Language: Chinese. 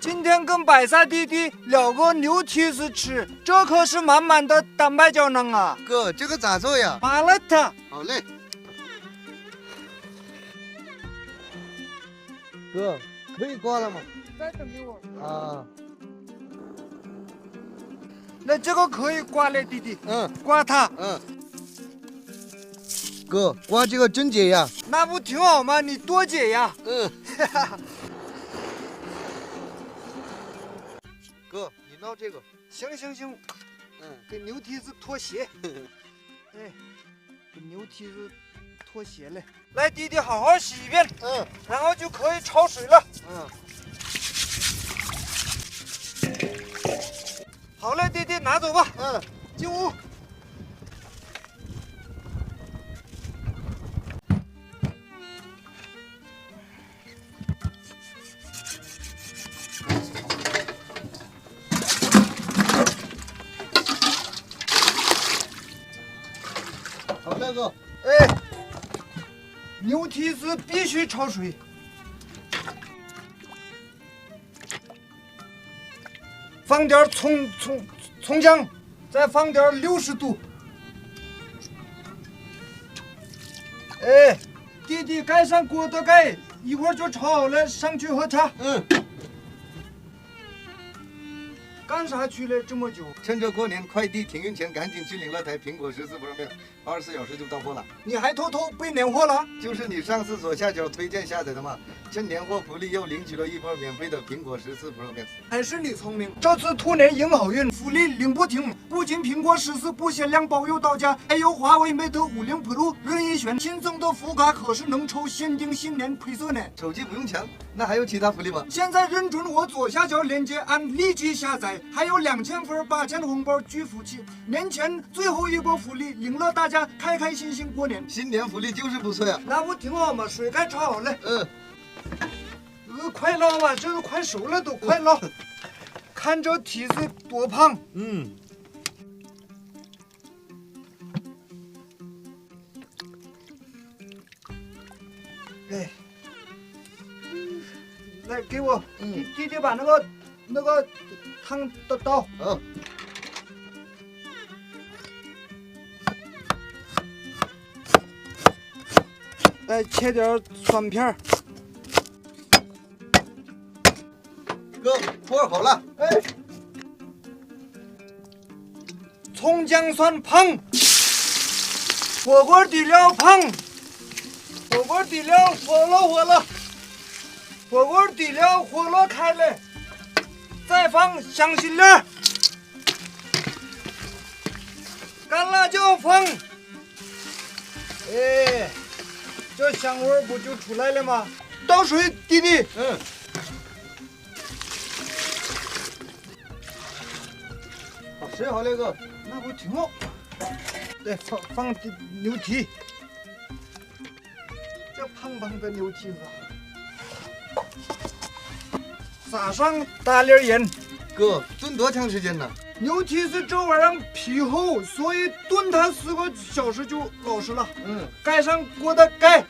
今天跟白菜弟弟聊个牛蹄子吃，这可是满满的蛋白胶囊啊！哥，这个咋做呀？扒了它，好嘞。哥，可以挂了吗？再等一会儿。啊，那这个可以挂了，弟弟，嗯挂它，嗯。哥，挂这个真解压。那不挺好吗？你多解呀！嗯。哥，你闹这个。行行行，嗯。给牛蹄子脱鞋。哎，给牛蹄子脱鞋嘞。来，弟弟，好好洗一遍，嗯然后就可以焯水了。嗯。好嘞，弟弟，拿走吧，嗯。进屋。好嘞，哥。哎，牛蹄子必须焯水。放点葱葱葱姜，再放点六十度。哎，弟弟盖上锅的盖，一会儿就炒好了，上去喝茶。嗯。干啥去了这么久？趁着过年快递停运前，赶紧去领了台苹果十四 Pro Max，二十四小时就到货了。你还偷偷备年货了？就是你上次左下角推荐下载的嘛，趁年货福利又领取了一波免费的苹果十四 Pro Max。还是你聪明。这次兔年迎好运，福利领不停，不仅苹果十四不限量包邮到家，还有华为 Mate 五零 Pro 任意选，新增的福卡可是能抽限定新年配色呢。手机不用抢，那还有其他福利吗？现在认准我左下角链接，按立即下载，还有两千分八千的红包巨福气。年前最后一波福利，领了大家开开心心过年。新年福利就是不错呀。那不挺好吗？水该炒好了，嗯，呃，快捞吧，这都快熟了都，快捞。看这蹄子多胖，嗯，哎，来给我，弟弟把那个那个汤倒倒，嗯，再切点蒜片儿。哥，锅好了。哎，葱姜蒜碰，火锅底料碰，火锅底料火了火了，火锅底料火了开了，再放香辛料，干辣椒放，哎，这香味儿不就出来了吗？倒水，弟弟。嗯，好，水好了，哥。那不挺好？对，放放牛蹄，这胖胖的牛蹄子，撒上大粒盐。哥，炖多长时间呢？牛蹄是这玩意儿皮厚，所以炖它四个小时就老实了。嗯，盖上锅的盖，